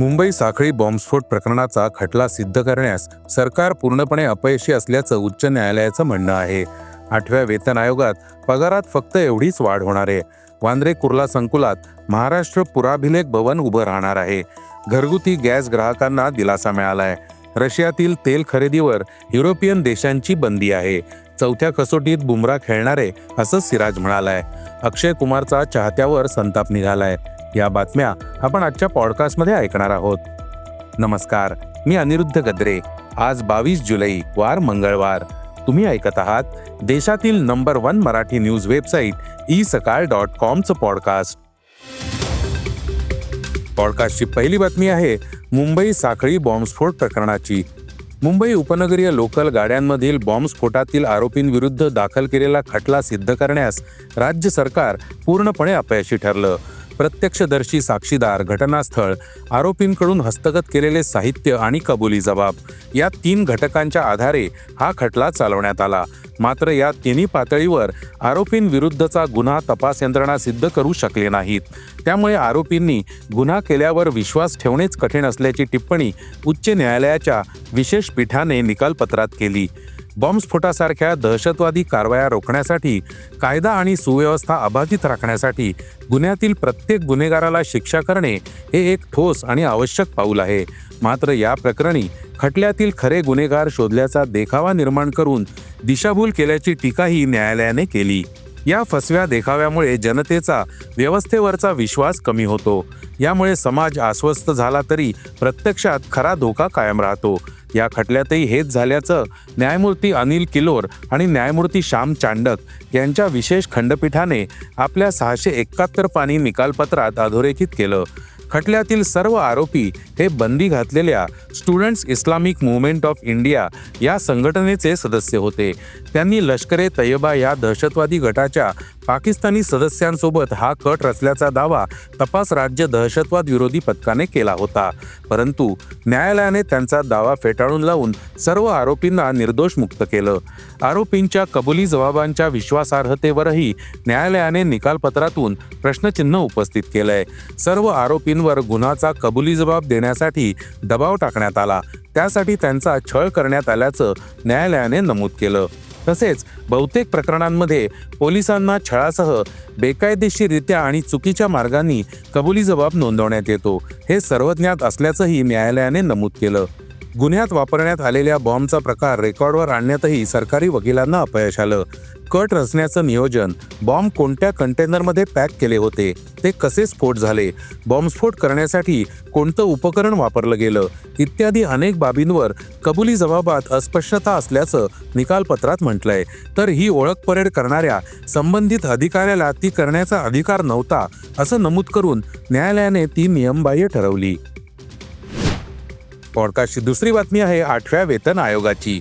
मुंबई साखळी बॉम्बस्फोट प्रकरणाचा खटला सिद्ध करण्यास सरकार पूर्णपणे अपयशी असल्याचं उच्च न्यायालयाचं म्हणणं आहे. आठव्या वेतन आयोगात पगारात फक्त एवढीच वाढ होणार आहे. वांद्रे कुर्ला संकुलात महाराष्ट्र पुराभिलेख भवन उभं राहणार आहे. घरगुती गॅस ग्राहकांना दिलासा मिळालाय. रशियातील तेल खरेदीवर युरोपियन देशांची बंदी आहे. चौथ्या कसोटीत बुमरा खेळणारे असं सिराज म्हणालाय. अक्षय कुमारचा चाहत्यावर संताप निघालाय. या बातम्या आपण आजच्या पॉडकास्टमध्ये ऐकणार आहोत. नमस्कार मी अनिरुद्ध गद्रे. आज बावीस जुलै वार मंगळवार. तुम्ही ऐकत आहात देशातील number one Marathi news website E Sakal dot कॉमचं podcast. पॉडकास्टची पहिली बातमी आहे मुंबई साखळी बॉम्बस्फोट प्रकरणाची. मुंबई उपनगरीय लोकल गाड्यांमधील बॉम्बस्फोटातील आरोपींविरुद्ध दाखल केलेला खटला सिद्ध करण्यास राज्य सरकार पूर्णपणे अपयशी ठरलं. प्रत्यक्षदर्शी साक्षीदार घटनास्थळ आरोपींकडून हस्तगत केलेले साहित्य आणि कबुली जबाब. या तीन घटकांच्या आधारे हा खटला चालवण्यात आला. मात्र या तिन्ही पातळीवर आरोपींविरुद्धचा गुन्हा तपास यंत्रणा सिद्ध करू शकले नाहीत. त्यामुळे आरोपींनी गुन्हा केल्यावर विश्वास ठेवणेच कठीण असल्याची टिप्पणी उच्च न्यायालयाच्या विशेष पीठाने निकालपत्रात केली. बॉम्बस्फोटासारख्या दहशतवादी कारवाया रोखण्यासाठी कायदा आणि सुव्यवस्था अबाधित राखण्यासाठी गुन्ह्यातील प्रत्येक गुन्हेगाराला शिक्षा करणे हे एक ठोस आणि आवश्यक पाऊल आहे. मात्र या प्रकरणी खटल्यातील खरे गुन्हेगार शोधल्याचा देखावा निर्माण करून दिशाभूल केल्याची टीकाही न्यायालयाने केली. या फसव्या देखाव्यामुळे जनतेचा व्यवस्थेवरचा विश्वास कमी होतो. यामुळे समाज अस्वस्थ झाला तरी प्रत्यक्षात खरा धोका कायम राहतो. या खटल्यातही हेच झाल्याचं न्यायमूर्ती अनिल किलोर आणि न्यायमूर्ती श्याम चांडक यांच्या विशेष खंडपीठाने आपल्या सहाशे एकाहत्तर पानी निकालपत्रात अधोरेखित केलं. खटल्यातील सर्व आरोपी हे बंदी घातलेल्या students Islamic movement of India या संघटनेचे सदस्य होते. त्यांनी लष्करे तय्यबा या दहशतवादी गटाच्या पाकिस्तानी सदस्यांसोबत हा कट रचल्याचा दावा तपास राज्य दहशतवाद विरोधी पथकाने केला होता. परंतु न्यायालयाने त्यांचा दावा फेटाळून लावून सर्व आरोपींना निर्दोष मुक्त केलं. आरोपींच्या कबुली जबाबांच्या विश्वासार्हतेवरही न्यायालयाने निकालपत्रातून प्रश्नचिन्ह उपस्थित केलंय. सर्व आरोपींना आरोपींवर गुन्हाचा कबुली जबाब देण्यासाठी दबाव टाकण्यात आला. त्यासाठी त्यांचा छळ करण्यात आल्याचं न्यायालयाने नमूद केलं. तसेच बहुतेक प्रकरणांमध्ये पोलिसांना छळासह बेकायदेशीररित्या आणि चुकीच्या मार्गांनी कबुली जबाब नोंदवण्यात येतो. हे सर्वज्ञात असल्याचंही न्यायालयाने नमूद केलं. गुन्ह्यात वापरण्यात आलेल्या बॉम्बचा प्रकार रेकॉर्डवर आणण्यातही सरकारी वकिलांना अपयश आलं. कट रचण्याचं नियोजन. बॉम्ब कोणत्या कंटेनरमध्ये पॅक केले होते? ते कसे स्फोट झाले? बॉम्बस्फोट करण्यासाठी कोणतं उपकरण वापरलं गेलं? इत्यादी अनेक बाबींवर कबुली जबाबात अस्पष्टता असल्याचं निकालपत्रात म्हटलंय. तर ही ओळख परेड करणाऱ्या संबंधित अधिकाऱ्याला ती करण्याचा अधिकार नव्हता असं नमूद करून न्यायालयाने ती नियमबाह्य ठरवली. पॉडकास्टची दुसरी बातमी आहे आठव्या वेतन आयोगाची.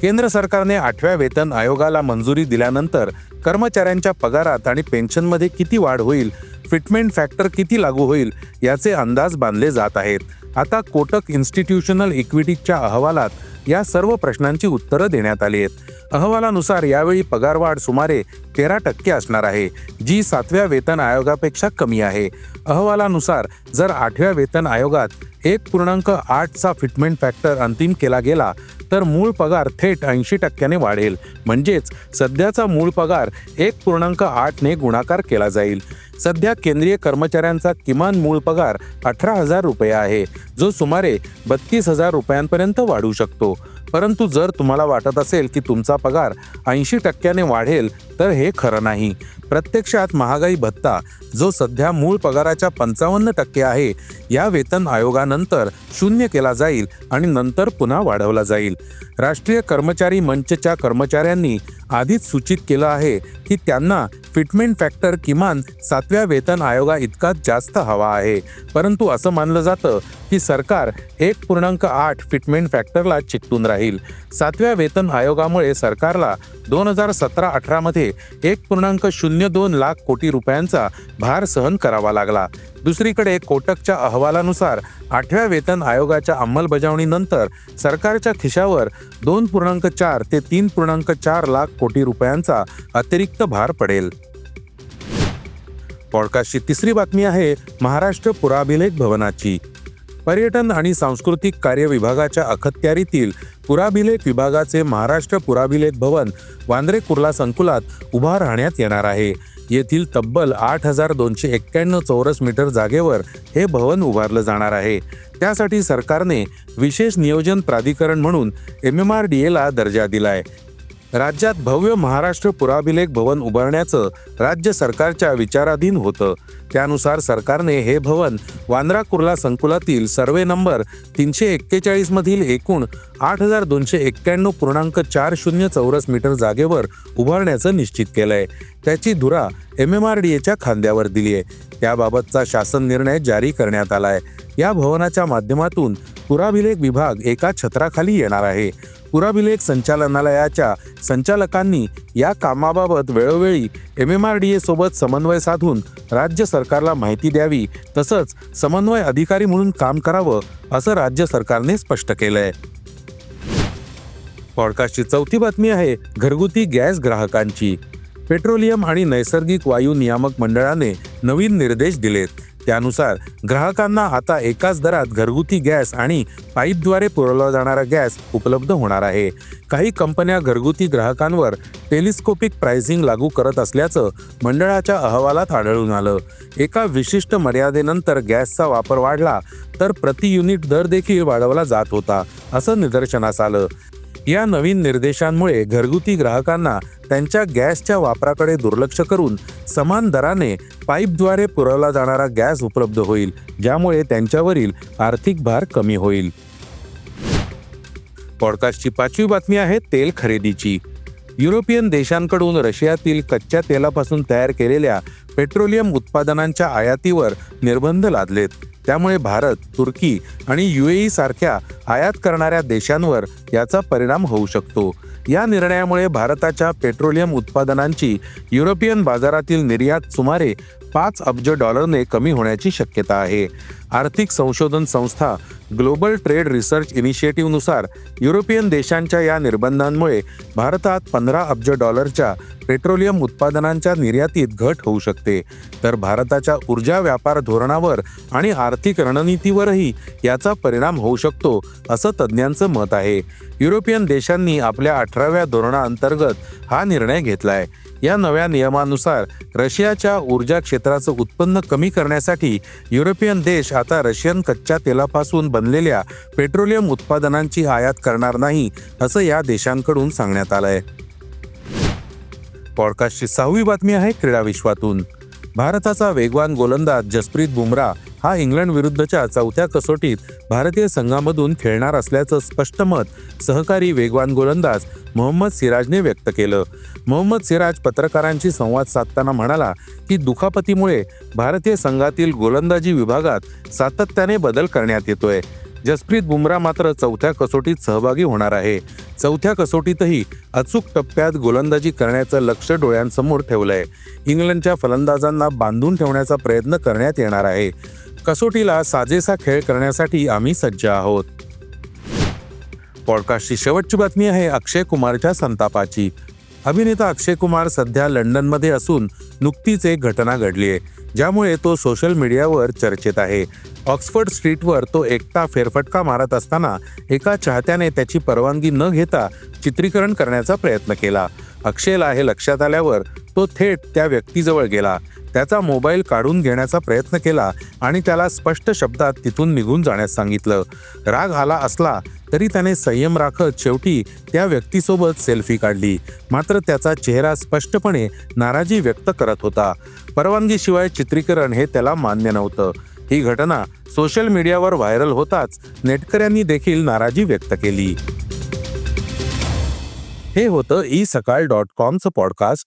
केंद्र सरकारने आठव्या वेतन आयोगाला मंजुरी दिल्यानंतर कर्मचाऱ्यांच्या पगारात आणि पेन्शनमध्ये किती वाढ होईल फिटमेंट फॅक्टर किती लागू होईल याचे अंदाज बांधले जात आहेत. आता कोटक इन्स्टिट्यूशनल इक्विटीच्या अहवालात या सर्व प्रश्नांची उत्तरं देण्यात आली आहेत. अहवालानुसार यावेळी पगारवाढ सुमारे तेरा टक्के असणार आहे जी सातव्या वेतन आयोगापेक्षा कमी आहे. अहवालानुसार जर आठव्या वेतन आयोगात एक पूर्णांक आठचा फिटमेंट फॅक्टर अंतिम केला गेला तर मूळ पगार थेट ऐंशी टक्क्याने वाढेल. म्हणजेच सध्याचा मूळ पगार एक पूर्णांक आठने गुणाकार केला जाईल. सध्या केंद्रीय कर्मचाऱ्यांचा किमान मूळ पगार अठरा हजार रुपये आहे जो सुमारे बत्तीस हजार रुपयांपर्यंत वाढू शकतो. परंतु जर तुम्हाला वाटत असेल की तुमचा पगार ऐंशी टक्क्याने वाढेल तर हे खरं नाही. प्रत्यक्षात महागाई भत्ता जो सध्या मूळ पगाराच्या पंचावन्न टक्के आहे या वेतन आयोगानंतर शून्य केला जाईल आणि नंतर पुन्हा वाढवला जाईल. राष्ट्रीय कर्मचारी मंचच्या कर्मचाऱ्यांनी आधीच सूचित केलं आहे की त्यांना फिटमेंट फॅक्टर किमान सातव्या वेतन आयोगा इतकाच जास्त हवा आहे. परंतु असं मानलं जातं की सरकार एक पूर्णांक आठ फिटमेंट फॅक्टरला चिकटून राहील. सातव्या वेतन आयोगामुळे सरकारला दोन हजार सतरा अठरामध्ये एक पूर्णांक शून्य दोन लाख कोटी रुपयांचा भार सहन करावा लागला. दुसरीकडे कोटकच्या अहवालानुसार आठव्या वेतन आयोगाच्या अंमलबजावणीनंतर सरकारच्या खिशावर दोन पूर्णांक चार ते तीन पूर्णांक चार लाख कोटी रुपयांचा अतिरिक्त भार पडेल. पॉडकास्टची तिसरी बातमी आहे महाराष्ट्र पुराभिलेख भवनाची. पर्यटन आणि सांस्कृतिक कार्य विभागाच्या अखत्यारीतील पुराभिलेख विभागाचे महाराष्ट्र पुराभिलेख भवन वांद्रे कुर्ला संकुलात उभा राहण्यात येणार आहे. येथील तब्बल आठ हजार दोनशे एक्क्याण्णव चौरस मीटर जागेवर हे भवन उभारलं जाणार आहे. त्यासाठी सरकारने विशेष नियोजन प्राधिकरण म्हणून एम एम आर डी एला दर्जा दिलाय. राज्यात भव्य महाराष्ट्र पुराभिलेख भवन उभारण्याचं राज्य सरकारच्या विचाराधीन होतं. त्यानुसार सरकारने हे भवन वांद्रा कुर्ला संकुलातील सर्वे नंबर तीनशे एक्केचाळीस मधील एकूण आठ हजार दोनशे एक्क्याण्णव पूर्णांक चार शून्य चौरस मीटर जागेवर उभारण्याचं निश्चित केलंय. त्याची धुरा एम एम आर डी एच्या खांद्यावर दिली आहे त्याबाबतचा शासन निर्णय जारी करण्यात आलाय. या भवनाच्या माध्यमातून पुराभिलेख विभाग एका छत्राखाली येणार आहे. पुराभिलेख संचालनालयाच्या संचालकांनी या कामाबाबत वेळोवेळी M M R D A सोबत समन्वय साधून राज्य सरकारला माहिती द्यावी तसंच समन्वय अधिकारी म्हणून काम करावं असं राज्य सरकारने स्पष्ट केलंय. पॉडकास्टची चौथी बातमी आहे घरगुती गॅस ग्राहकांची. पेट्रोलियम आणि नैसर्गिक वायू नियामक मंडळाने नवीन निर्देश दिलेत. त्यानुसार ग्राहकांना आता एकाच दरात घरगुती गॅस आणि पाईपद्वारे पुरवला जाणारा गॅस उपलब्ध होणार आहे. काही कंपन्या घरगुती ग्राहकांवर टेलिस्कोपिक प्राइसिंग लागू करत असल्याचं मंडळाच्या अहवालात आढळून आलं. एका विशिष्ट मर्यादेनंतर गॅसचा वापर वाढला तर प्रति युनिट दर देखील वाढवला जात होता असं निदर्शनास आलं. या नवीन निर्देशांमुळे घरगुती ग्राहकांना त्यांच्या गॅसच्या वापराकडे दुर्लक्ष करून समान दराने पाईपद्वारे पुरवला जाणारा गॅस उपलब्ध होईल ज्यामुळे त्यांच्यावरील आर्थिक भार कमी होईल. पॉडकास्टची पाचवी बातमी आहे तेल खरेदीची. युरोपियन देशांकडून रशियातील कच्च्या तेलापासून तयार केलेल्या पेट्रोलियम उत्पादनांच्या आयातीवर निर्बंध लादलेत. त्यामुळे भारत तुर्की आणि युएई सारख्या आयात करणाऱ्या देशांवर याचा परिणाम होऊ शकतो. या निर्णयामुळे भारताच्या पेट्रोलियम उत्पादनांची युरोपियन बाजारातील निर्यात सुमारे पाच अब्ज डॉलरने कमी होण्याची शक्यता आहे. आर्थिक संशोधन संस्था ग्लोबल ट्रेड रिसर्च इनिशिएटिव्हनुसार युरोपियन देशांच्या या निर्बंधांमुळे भारतात पंधरा अब्ज डॉलरच्या पेट्रोलियम उत्पादनांच्या निर्यातीत घट होऊ शकते. तर भारताच्या ऊर्जा व्यापार धोरणावर आणि आर्थिक रणनीतीवरही याचा परिणाम होऊ शकतो असं तज्ज्ञांचं मत आहे. युरोपियन देशांनी आपल्या अठराव्या धोरणाअंतर्गत हा निर्णय घेतलाय. या नव्या नियमानुसार रशियाच्या ऊर्जा क्षेत्राचं उत्पन्न कमी करण्यासाठी युरोपियन देश आता रशियन कच्च्या तेलापासून बनलेल्या पेट्रोलियम उत्पादनांची आयात करणार नाही असं या देशांकडून सांगण्यात आलंय. पॉडकास्टची सहावी बातमी आहे क्रीडा विश्वातून. भारताचा वेगवान गोलंदाज जसप्रीत बुमराह हा इंग्लंड विरुद्धच्या चौथ्या कसोटीत भारतीय संघामधून खेळणार असल्याचं स्पष्ट मत सहकारी वेगवान गोलंदाज मोहम्मद सिराजने व्यक्त केलं. मोहम्मद सिराज पत्रकारांशी संवाद साधताना म्हणाला की दुखापतीमुळे भारतीय संघातील गोलंदाजी विभागात सातत्याने बदल करण्यात येतोय. जसप्रीत बुमराह मात्र चौथ्या कसोटीत सहभागी होणार आहे. चौथ्या कसोटीतही अचूक टप्प्यात गोलंदाजी करण्याचं लक्ष डोळ्यांसमोर ठेवलंय. इंग्लंडच्या फलंदाजांना बांधून ठेवण्याचा प्रयत्न करण्यात येणार आहे. कसोटीला साजेसा खेळ करण्यासाठी आम्ही सज्ज आहोत. पॉडकास्टची शेवटची बातमी आहे अक्षय कुमारच्या संतापाची. अभिनेता अक्षय कुमार सध्या लंडनमध्ये असून नुकतीच एक घटना घडली आहे ज्यामुळे तो सोशल मीडियावर चर्चेत आहे. ऑक्सफर्ड स्ट्रीटवर तो एकटा फेरफटका मारत असताना एका चाहत्याने त्याची परवानगी न घेता चित्रीकरण करण्याचा प्रयत्न केला. अक्षयला हे लक्षात आल्यावर तो थेट त्या व्यक्तीजवळ गेला. त्याचा मोबाईल काढून घेण्याचा प्रयत्न केला आणि त्याला स्पष्ट शब्दात तिथून निघून जाण्यास सांगितलं. राग आला असला तरी त्याने संयम राखत शेवटी त्या व्यक्तीसोबत सेल्फी काढली. मात्र त्याचा चेहरा स्पष्टपणे नाराजी व्यक्त करत होता. परवानगीशिवाय चित्रीकरण हे त्याला मान्य नव्हतं. ही घटना सोशल मीडियावर व्हायरल होताच नेटकऱ्यांनी देखील नाराजी व्यक्त केली. हे होतं ई सकाळ डॉट कॉमचं पॉडकास्ट.